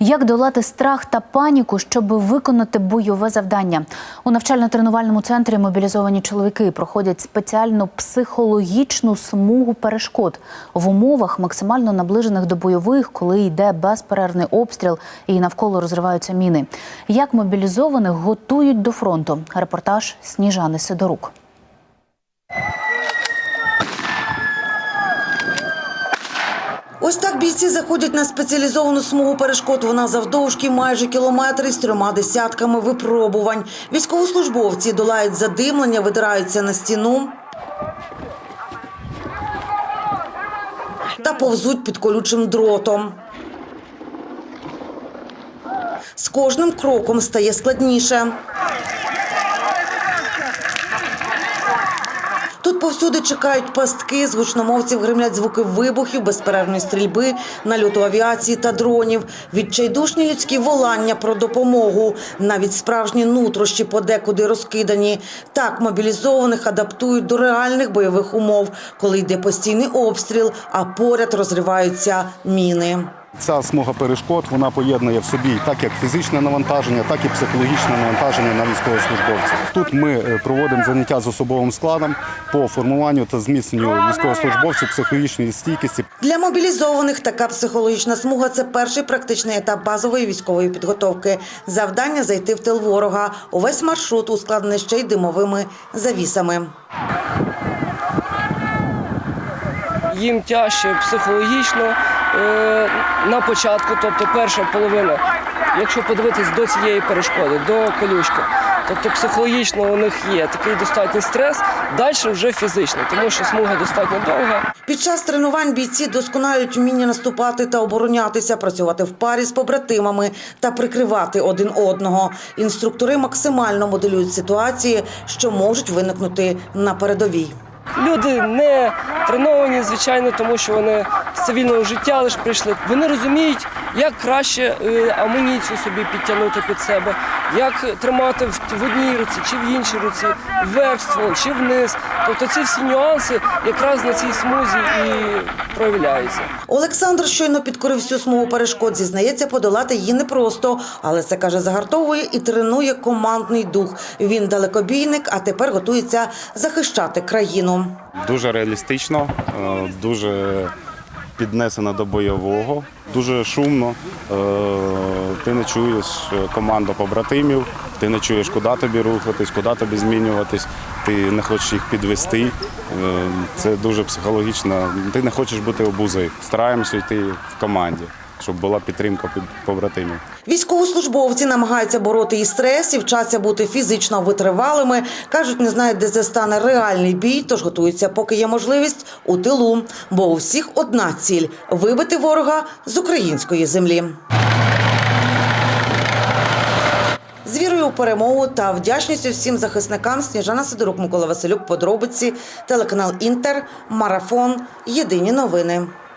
Як долати страх та паніку, щоб виконати бойове завдання? У навчально-тренувальному центрі мобілізовані чоловіки проходять спеціальну психологічну смугу перешкод в умовах максимально наближених до бойових, коли йде безперервний обстріл і навколо розриваються міни. Як мобілізованих готують до фронту? Репортаж Сніжани Сидорук. Ось так бійці заходять на спеціалізовану смугу перешкод. Вона завдовжки майже кілометри з трьома десятками випробувань. Військовослужбовці долають задимлення, видираються на стіну та повзуть під колючим дротом. З кожним кроком стає складніше. Тут повсюди чекають пастки, з гучномовців гримлять звуки вибухів, безперервної стрільби, нальоту авіації та дронів, відчайдушні людські волання про допомогу, навіть справжні нутрощі подекуди розкидані. Так мобілізованих адаптують до реальних бойових умов, коли йде постійний обстріл, а поряд розриваються міни. Ця смуга перешкод вона поєднує в собі так як фізичне навантаження, так і психологічне навантаження на військовослужбовців. Тут ми е, проводимо заняття з особовим складом по формуванню та зміцненню військовослужбовців психологічної стійкості. Для мобілізованих така психологічна смуга це перший практичний етап базової військової підготовки. Завдання зайти в тил ворога. Увесь маршрут ускладнений ще й димовими завісами. їм тяжче психологічно е, на початку, тобто перша половина, якщо подивитись до цієї перешкоди, до колючки. Тобто психологічно у них є такий достатній стрес, далі вже фізично, тому що смуга достатньо довга. Під час тренувань бійці досконалюють вміння наступати та оборонятися, працювати в парі з побратимами та прикривати один одного. Інструктори максимально моделюють ситуації, що можуть виникнути на передовій. Люди не треновані, звичайно, тому що вони з цивільного життя лише прийшли. Вони розуміють, як краще е, амуніцію собі підтягнути під себе, як тримати в, одній руці чи в іншій руці, вверх ствол чи вниз. Тобто ці всі нюанси якраз на цій смузі і проявляються. Олександр щойно підкорив всю смугу перешкод. Зізнається, подолати її непросто, але це каже, загартовує і тренує командний дух. Він далекобійник, а тепер готується захищати країну. Дуже реалістично, е, дуже піднесено до бойового, дуже шумно. Е, Ти не чуєш команду побратимів, ти не чуєш, куди тобі рухатись, куди тобі змінюватись. Ти не хочеш їх підвести. Е, Це дуже психологічно. Ти не хочеш бути обузою. Стараємося йти в команді, щоб була підтримка під- побратимів. Військовослужбовці намагаються бороти і стрес, і вчаться бути фізично витривалими. Кажуть, не знають, де це стане реальний бій, тож готуються, поки є можливість, у тилу. Бо у всіх одна ціль вибити ворога з української землі. З вірою у перемогу та вдячністю всім захисникам Сніжана Сидорук, Микола Василюк, подробиці, телеканал Інтер, Марафон, Єдині новини.